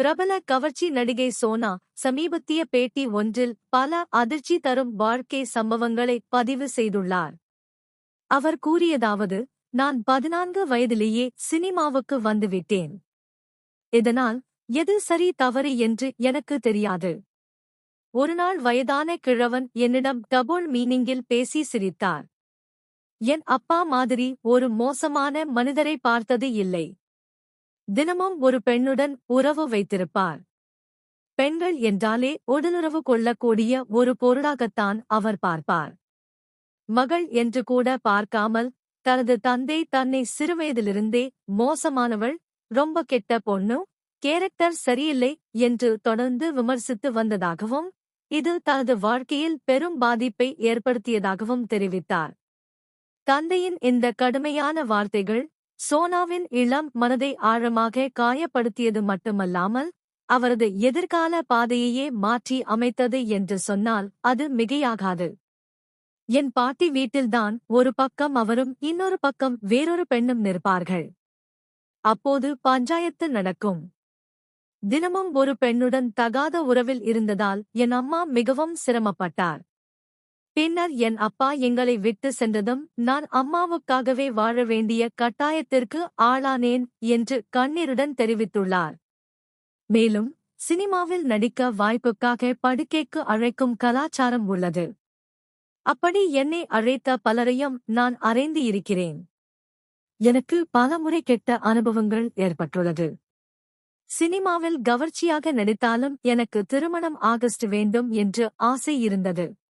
பிரபல கவர்ச்சி நடிகை சோனா சமீபத்திய பேட்டி ஒன்றில் பல அதிர்ச்சி தரும் வாழ்க்கை சம்பவங்களை பதிவு செய்துள்ளார். அவர் கூறியதாவது நான் பதினான்கு வயதிலேயே சினிமாவுக்கு வந்துவிட்டேன். இதனால் எது சரி தவறு என்று எனக்கு தெரியாது. ஒருநாள் வயதான கிழவன் என்னிடம் டபுள் மீனிங்கில் பேசி சிரித்தார். என் அப்பா மாதிரி ஒரு மோசமான மனிதரை பார்த்தது இல்லை. தினமும் ஒரு பெண்ணுடன் உறவு வைத்திருப்பார். பெண்கள் என்றாலே உடலுறவு கொள்ளக்கூடிய ஒரு பொருளாகத்தான் அவர் பார்ப்பார். மகள் என்று கூட பார்க்காமல் தனது தந்தை தன்னை சிறுவயதிலிருந்தே மோசமானவள் ரொம்ப கெட்ட பொண்ணு கேரக்டர் சரியில்லை என்று தொடர்ந்து விமர்சித்து வந்ததாகவும் இது தனது வாழ்க்கையில் பெரும் பாதிப்பை ஏற்படுத்தியதாகவும் தெரிவித்தார். தந்தையின் இந்த கடுமையான வார்த்தைகள் சோனாவின் இளம் மனதை ஆழமாக காயப்படுத்தியது மட்டுமல்லாமல் அவரது எதிர்கால பாதையையே மாற்றி அமைத்தது என்று சொன்னால் அது மிகையாகாது. என் பாட்டி வீட்டில்தான் ஒரு பக்கம் அவரும் இன்னொரு பக்கம் வேறொரு பெண்ணும் நிற்பார்கள். அப்போது பஞ்சாயத்து நடக்கும். தினமும் ஒரு பெண்ணுடன் தகாத உறவில் இருந்ததால் என் அம்மா மிகவும் சிரமப்பட்டார். பின்னர் என் அப்பா எங்களை விட்டு சென்றதும் நான் அம்மாவுக்காகவே வாழ வேண்டிய கட்டாயத்திற்கு ஆளானேன் என்று கண்ணீருடன் தெரிவித்துள்ளார். மேலும் சினிமாவில் நடிக்க வாய்ப்புக்காக படுக்கைக்கு அழைக்கும் கலாச்சாரம் உள்ளது. அப்படி என்னை அழைத்த பலரையும் நான் அறைந்து இருக்கிறேன். எனக்கு பலமுறை கெட்ட அனுபவங்கள் ஏற்பட்டுள்ளது. சினிமாவில் கவர்ச்சியாக நடித்தாலும் எனக்கு திருமணம் ஆகஸ்ட் வேண்டும் என்று ஆசை இருந்தது.